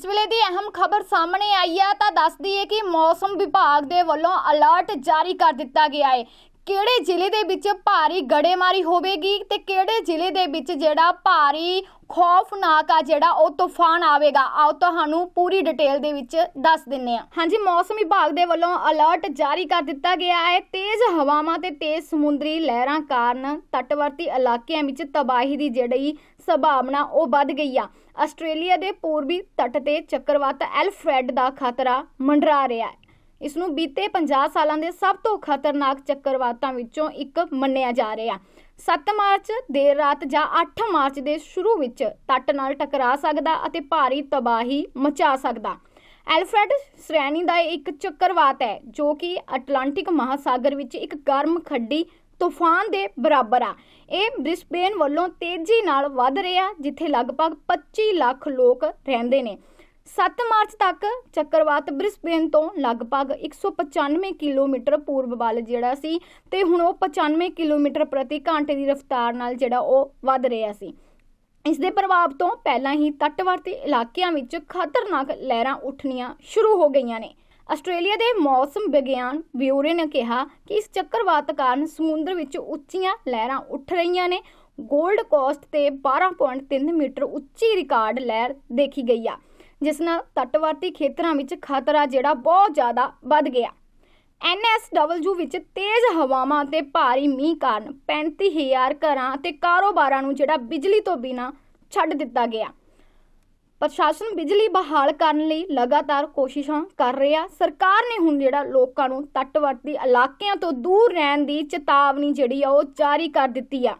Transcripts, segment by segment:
ਇਸ ਵੇਲੇ ਦੀ ਅਹਿਮ ਖਬਰ ਸਾਹਮਣੇ ਆਈ ਹੈ ਤਾਂ ਦੱਸਦੀ ਹੈ ਕਿ ਮੌਸਮ ਵਿਭਾਗ ਦੇ ਵੱਲੋਂ ਅਲਰਟ ਜਾਰੀ ਕਰ ਦਿੱਤਾ ਗਿਆ ਹੈ ਕਿਹੜੇ ਜ਼ਿਲ੍ਹੇ ਦੇ ਵਿੱਚ ਭਾਰੀ ਗੜੇਮਾਰੀ ਹੋਵੇਗੀ ਤੇ ਕਿਹੜੇ ਜ਼ਿਲ੍ਹੇ ਦੇ ਵਿੱਚ ਜਿਹੜਾ ਭਾਰੀ ਖੌਫਨਾਕ ਆ ਜਿਹੜਾ ਉਹ ਤੂਫਾਨ ਆਵੇਗਾ? ਆਓ ਤੁਹਾਨੂੰ ਪੂਰੀ ਡਿਟੇਲ ਦੇ ਵਿੱਚ ਦੱਸ ਦਿੰਨੇ ਆ ਹਾਂਜੀ, ਮੌਸਮ ਵਿਭਾਗ ਦੇ ਵੱਲੋਂ ਅਲਰਟ ਜਾਰੀ ਕਰ ਦਿੱਤਾ ਗਿਆ ਹੈ। ਤੇਜ਼ ਹਵਾਵਾਂ ਤੇ ਤੇਜ਼ ਸਮੁੰਦਰੀ ਲਹਿਰਾਂ ਕਾਰਨ ਤੱਟਵਰਤੀ ਇਲਾਕਿਆਂ ਵਿੱਚ ਤਬਾਹੀ ਦੀ ਜਿਹੜੀ ਸੰਭਾਵਨਾ ਉਹ ਵੱਧ ਗਈ ਆ। ਆਸਟ੍ਰੇਲੀਆ ਦੇ ਪੂਰਬੀ ਤੱਟ ਤੇ ਚੱਕਰਵਾਤ ਐਲਫਰੈਡ ਦਾ ਖਤਰਾ ਮੰਡਰਾ ਰਿਹਾ ਹੈ। ਇਸ ਨੂੰ ਬੀਤੇ 50 ਸਾਲਾਂ ਦੇ ਸਭ ਤੋਂ ਖਤਰਨਾਕ ਚੱਕਰਵਾਤਾਂ ਵਿੱਚੋਂ ਇੱਕ ਮੰਨਿਆ ਜਾ ਰਿਹਾ। 7 ਮਾਰਚ ਦੇਰ ਰਾਤ ਜਾਂ 8 ਮਾਰਚ ਦੇ ਸ਼ੁਰੂ ਵਿੱਚ ਤੱਟ ਨਾਲ ਟਕਰਾ ਸਕਦਾ ਅਤੇ ਭਾਰੀ ਤਬਾਹੀ ਮਚਾ ਸਕਦਾ। ਐਲਫਰੈਡ ਸ਼੍ਰੇਣੀ ਦਾ ਇੱਕ ਚੱਕਰਵਾਤ ਹੈ, ਜੋ ਕਿ ਅਟਲਾਂਟਿਕ ਮਹਾਸਾਗਰ ਵਿੱਚ ਇੱਕ ਗਰਮ ਖੱਡੀ ਤੂਫਾਨ ਦੇ ਬਰਾਬਰ ਆ। ਇਹ ਬ੍ਰਿਸਬੇਨ ਵੱਲੋਂ ਤੇਜ਼ੀ ਨਾਲ ਵੱਧ ਰਿਹਾ, ਜਿੱਥੇ ਲਗਭਗ 25 ਲੱਖ ਲੋਕ ਰਹਿੰਦੇ ਨੇ। 7 ਮਾਰਚ ਤੱਕ ਚੱਕਰਵਾਤ ਬ੍ਰਿਸਬੇਨ ਤੋਂ ਲਗਭਗ 195 ਕਿਲੋਮੀਟਰ ਪੂਰਬ ਵੱਲ ਜਿਹੜਾ ਸੀ ਤੇ ਹੁਣ ਉਹ 95 ਕਿਲੋਮੀਟਰ ਪ੍ਰਤੀ ਘੰਟੇ ਦੀ ਰਫ਼ਤਾਰ ਨਾਲ ਜਿਹੜਾ ਉਹ ਵੱਧ ਰਿਹਾ ਸੀ। ਇਸ ਦੇ ਪ੍ਰਭਾਵ ਤੋਂ ਪਹਿਲਾਂ ਹੀ ਤੱਟਵਰਤੀ ਇਲਾਕਿਆਂ ਵਿੱਚ ਖਤਰਨਾਕ ਲਹਿਰਾਂ ਉੱਠਣੀਆਂ ਸ਼ੁਰੂ ਹੋ ਗਈਆਂ ਨੇ। ਆਸਟ੍ਰੇਲੀਆ ਦੇ ਮੌਸਮ ਵਿਗਿਆਨ ਬਿਊਰੇ ਨੇ ਕਿਹਾ ਕਿ ਇਸ ਚੱਕਰਵਾਤ ਕਾਰਨ ਸਮੁੰਦਰ ਵਿੱਚ ਉੱਚੀਆਂ ਲਹਿਰਾਂ ਉੱਠ ਰਹੀਆਂ ਨੇ। ਗੋਲਡ ਕੋਸਟ ਤੇ 12.3 ਮੀਟਰ ਉੱਚੀ ਰਿਕਾਰਡ ਲਹਿਰ ਦੇਖੀ ਗਈ ਆ। ਜਿਸ ਨਾਲ ਤੱਟਵਰਤੀ ਖੇਤਰਾਂ ਵਿੱਚ ਖਤਰਾ ਜਿਹੜਾ ਬਹੁਤ ਜ਼ਿਆਦਾ ਵੱਧ ਗਿਆ। NSW ਵਿੱਚ ਤੇਜ਼ ਹਵਾਵਾਂ ਅਤੇ ਭਾਰੀ ਮੀਂਹ ਕਾਰਨ 35000 ਘਰਾਂ ਅਤੇ ਕਾਰੋਬਾਰਾਂ ਨੂੰ ਜਿਹੜਾ ਬਿਜਲੀ ਤੋਂ ਬਿਨਾਂ ਛੱਡ ਦਿੱਤਾ ਗਿਆ। ਪ੍ਰਸ਼ਾਸਨ ਬਿਜਲੀ ਬਹਾਲ ਕਰਨ ਲਈ ਲਗਾਤਾਰ ਕੋਸ਼ਿਸ਼ਾਂ ਕਰ ਰਿਹਾ। ਸਰਕਾਰ ਨੇ ਹੁਣ ਜਿਹੜਾ ਲੋਕਾਂ ਨੂੰ ਤੱਟਵਰਤੀ ਇਲਾਕਿਆਂ ਤੋਂ ਦੂਰ ਰਹਿਣ ਦੀ ਚੇਤਾਵਨੀ ਜਿਹੜੀ ਆ ਉਹ ਜਾਰੀ ਕਰ ਦਿੱਤੀ ਆ।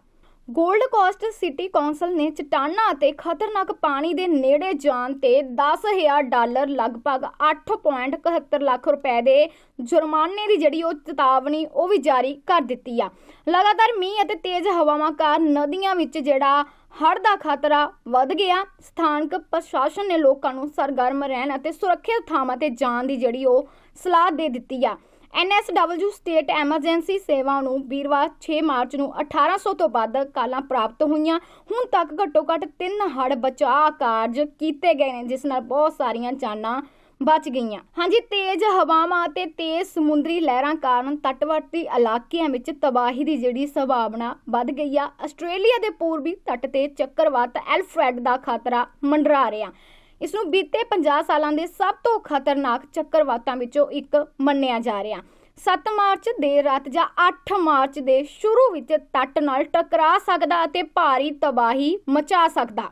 ਗੋਲਡ ਕੋਸਟ ਸਿਟੀ ਕੌਂਸਲ ਨੇ ਚਟਾਨਾਂ ਅਤੇ ਖਤਰਨਾਕ ਪਾਣੀ ਦੇ ਨੇੜੇ ਜਾਣ ਤੇ 10000 ਡਾਲਰ ਲਗਭਗ 8.71 ਲੱਖ ਰੁਪਏ ਦੇ ਜੁਰਮਾਨੇ ਦੀ ਜਿਹੜੀ ਉਹ ਚੇਤਾਵਨੀ ਉਹ ਵੀ ਜਾਰੀ ਕਰ ਦਿੱਤੀ ਆ। ਲਗਾਤਾਰ ਮੀਂਹ ਅਤੇ ਤੇਜ਼ ਹਵਾਵਾਂ ਕਾਰਨ ਨਦੀਆਂ ਵਿੱਚ ਜਿਹੜਾ ਹੜ੍ਹ ਦਾ ਖਤਰਾ ਵੱਧ ਗਿਆ। ਸਥਾਨਕ ਪ੍ਰਸ਼ਾਸਨ ਨੇ ਲੋਕਾਂ ਨੂੰ ਸਰਗਰਮ ਰਹਿਣ ਅਤੇ ਸੁਰੱਖਿਅਤ ਥਾਵਾਂ ਤੇ ਜਾਣ ਦੀ ਜਿਹੜੀ ਉਹ ਸਲਾਹ ਦੇ ਦਿੱਤੀ ਆ। NSW ਸਟੇਟ ਐਮਰਜੈਂਸੀ ਸੇਵਾ ਨੂੰ ਵੀਰਵਾਰ 6 ਮਾਰਚ ਨੂੰ 1800 ਤੋਂ ਵੱਧ ਕਾਲਾਂ ਪ੍ਰਾਪਤ ਹੋਈਆਂ। ਹੁਣ ਤੱਕ ਘੱਟੋ ਘੱਟ 3 ਹੜ੍ਹ ਬਚਾਅ ਕਾਰਜ ਕੀਤੇ ਗਏ ਨੇ, ਜਿਸ ਨਾਲ ਬਹੁਤ ਸਾਰੀਆਂ ਜਾਨਾਂ ਬਚ ਗਈਆਂ। ਹਾਂਜੀ, ਤੇਜ਼ ਹਵਾਵਾਂ ਅਤੇ ਤੇਜ਼ ਸਮੁੰਦਰੀ ਲਹਿਰਾਂ ਕਾਰਨ ਤੱਟਵਰਤੀ ਇਲਾਕਿਆਂ ਵਿੱਚ ਤਬਾਹੀ ਦੀ ਜਿਹੜੀ ਸੰਭਾਵਨਾ ਵੱਧ ਗਈ ਆ। ਆਸਟ੍ਰੇਲੀਆ ਦੇ ਪੂਰਬੀ ਤੱਟ ਤੇ ਚੱਕਰਵਾਤ ਐਲਫਰੈਡ ਦਾ ਖਤਰਾ ਮੰਡਰਾ ਰਿਹਾ। ਇਸ ਨੂੰ ਬੀਤੇ 50 ਸਾਲਾਂ ਦੇ ਸਭ ਤੋਂ ਖਤਰਨਾਕ ਚੱਕਰਵਾਤਾਂ ਵਿੱਚੋਂ ਇੱਕ ਮੰਨਿਆ ਜਾ ਰਿਹਾ। 7 ਮਾਰਚ ਦੇਰ ਰਾਤ ਜਾਂ 8 ਮਾਰਚ ਦੇ ਸ਼ੁਰੂ ਵਿੱਚ ਤੱਟ ਨਾਲ ਟਕਰਾ ਸਕਦਾ ਅਤੇ ਭਾਰੀ ਤਬਾਹੀ ਮਚਾ ਸਕਦਾ।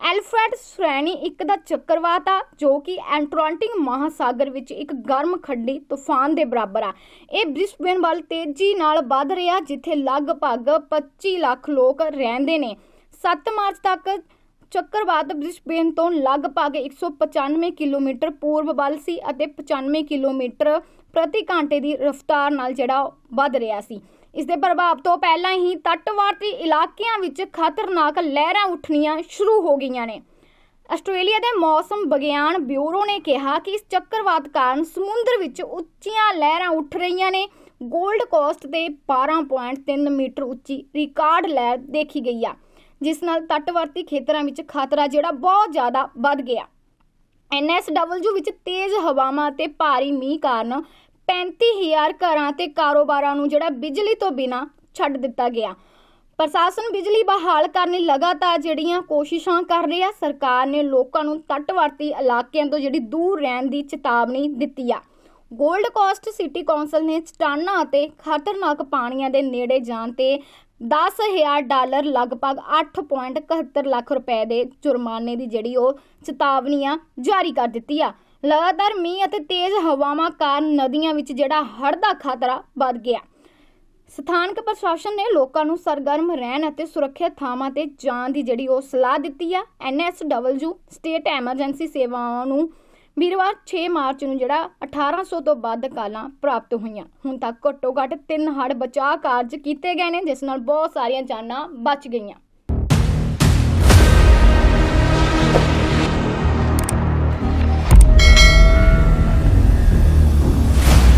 ਐਲਫਰਡ ਸ਼੍ਰੇਣੀ ਇੱਕ ਦਾ ਚੱਕਰਵਾਤ ਆ, ਜੋ ਕਿ ਐਂਟਲਾਂਟਿਕ ਮਹਾਸਾਗਰ ਵਿੱਚ ਇੱਕ ਗਰਮ ਖੱਡੀ ਤੂਫਾਨ ਦੇ ਬਰਾਬਰ ਆ। ਇਹ ਬ੍ਰਿਸਬੇਨ ਵੱਲ ਤੇਜ਼ੀ ਨਾਲ ਵੱਧ ਰਿਹਾ, ਜਿੱਥੇ ਲਗਭਗ 25 ਲੱਖ ਲੋਕ ਰਹਿੰਦੇ ਨੇ। 7 ਮਾਰਚ ਤੱਕ ਚੱਕਰਵਾਤ ਬ੍ਰਿਸਬੇਨ ਤੋਂ ਲਗਭਗ 195 ਕਿਲੋਮੀਟਰ ਪੂਰਬ ਵੱਲ ਸੀ ਅਤੇ 95 ਕਿਲੋਮੀਟਰ ਪ੍ਰਤੀ ਘੰਟੇ ਦੀ ਰਫ਼ਤਾਰ ਨਾਲ ਜਿਹੜਾ ਵੱਧ ਰਿਹਾ ਸੀ। ਇਸ ਦੇ ਪ੍ਰਭਾਵ ਤੋਂ ਪਹਿਲਾਂ ਹੀ ਤੱਟਵਰਤੀ ਇਲਾਕਿਆਂ ਵਿੱਚ ਖਤਰਨਾਕ ਲਹਿਰਾਂ ਉੱਠਣੀਆਂ ਸ਼ੁਰੂ ਹੋ ਗਈਆਂ ਨੇ। ਆਸਟ੍ਰੇਲੀਆ ਦੇ ਮੌਸਮ ਵਿਗਿਆਨ ਬਿਊਰੋ ਨੇ ਕਿਹਾ ਕਿ ਇਸ ਚੱਕਰਵਾਤ ਕਾਰਨ ਸਮੁੰਦਰ ਵਿੱਚ ਉੱਚੀਆਂ ਲਹਿਰਾਂ ਉੱਠ ਰਹੀਆਂ ਨੇ। ਗੋਲਡ ਕੋਸਟ ਤੇ 12.3 ਮੀਟਰ ਉੱਚੀ ਰਿਕਾਰਡ ਲਹਿਰ ਦੇਖੀ ਗਈ ਆ। ਜਿਸ ਨਾਲ ਤੱਟਵਰਤੀ ਖੇਤਰਾਂ ਵਿੱਚ ਖਤਰਾ ਜਿਹੜਾ ਬਹੁਤ ਜ਼ਿਆਦਾ ਵੱਧ ਗਿਆ। NSW ਵਿੱਚ ਤੇਜ਼ ਹਵਾਵਾਂ ਤੇ ਭਾਰੀ ਮੀਂਹ ਕਾਰਨ 35000 ਘਰਾਂ ਤੇ ਕਾਰੋਬਾਰਾਂ ਨੂੰ ਜਿਹੜਾ ਬਿਜਲੀ ਤੋਂ ਬਿਨਾਂ ਛੱਡ ਦਿੱਤਾ ਗਿਆ। ਪ੍ਰਸ਼ਾਸਨ ਬਿਜਲੀ ਬਹਾਲ ਕਰਨ ਲਈ ਲਗਾਤਾਰ ਜਿਹੜੀਆਂ ਕੋਸ਼ਿਸ਼ਾਂ ਕਰ ਰਿਹਾ, ਸਰਕਾਰ ਨੇ ਲੋਕਾਂ ਨੂੰ ਤੱਟਵਰਤੀ ਇਲਾਕਿਆਂ ਤੋਂ ਜਿਹੜੀ ਦੂਰ ਰਹਿਣ ਦੀ ਚੇਤਾਵਨੀ ਦਿੱਤੀ ਆ। ਗੋਲਡ ਕੋਸਟ ਸਿਟੀ ਕੌਂਸਲ ਨੇ ਚਟਾਨਾਂ ਅਤੇ ਖਤਰਨਾਕ ਪਾਣੀਆਂ ਦੇ ਨੇੜੇ ਜਾਣ ਤੇ 10000 ਡਾਲਰ ਲਗਭਗ 8.71 ਲੱਖ ਰੁਪਏ ਦੇ ਜੁਰਮਾਨੇ ਦੀ ਜਿਹੜੀ ਉਹ ਚੇਤਾਵਨੀ ਆ ਜਾਰੀ ਕਰ ਦਿੱਤੀ ਆ। ਲਗਾਤਾਰ ਮੀਂਹ ਅਤੇ ਤੇਜ਼ ਹਵਾਵਾਂ ਕਾਰਨ ਨਦੀਆਂ ਵਿੱਚ ਜਿਹੜਾ ਹੜ੍ਹ ਦਾ ਖਤਰਾ ਵੱਧ ਗਿਆ। ਸਥਾਨਕ ਪ੍ਰਸ਼ਾਸਨ ਨੇ ਲੋਕਾਂ ਨੂੰ ਸਰਗਰਮ ਰਹਿਣ ਅਤੇ ਸੁਰੱਖਿਅਤ ਥਾਵਾਂ ਤੇ ਜਾਣ ਦੀ ਜਿਹੜੀ ਉਹ ਸਲਾਹ ਦਿੱਤੀ ਆ। NSW ਸਟੇਟ ਐਮਰਜੈਂਸੀ ਸੇਵਾਵਾਂ ਨੂੰ ਵੀਰਵਾਰ 6 ਮਾਰਚ ਨੂੰ ਜਿਹੜਾ 1800 ਤੋਂ ਵੱਧ ਕਾਲਾਂ ਪ੍ਰਾਪਤ ਹੋਈਆਂ। ਹੁਣ ਤੱਕ ਘੱਟੋ ਘੱਟ 3 ਹੜ੍ਹ ਬਚਾਅ ਕਾਰਜ ਕੀਤੇ ਗਏ ਨੇ, ਜਿਸ ਨਾਲ ਬਹੁਤ ਸਾਰੀਆਂ ਜਾਨਾਂ ਬਚ ਗਈਆਂ।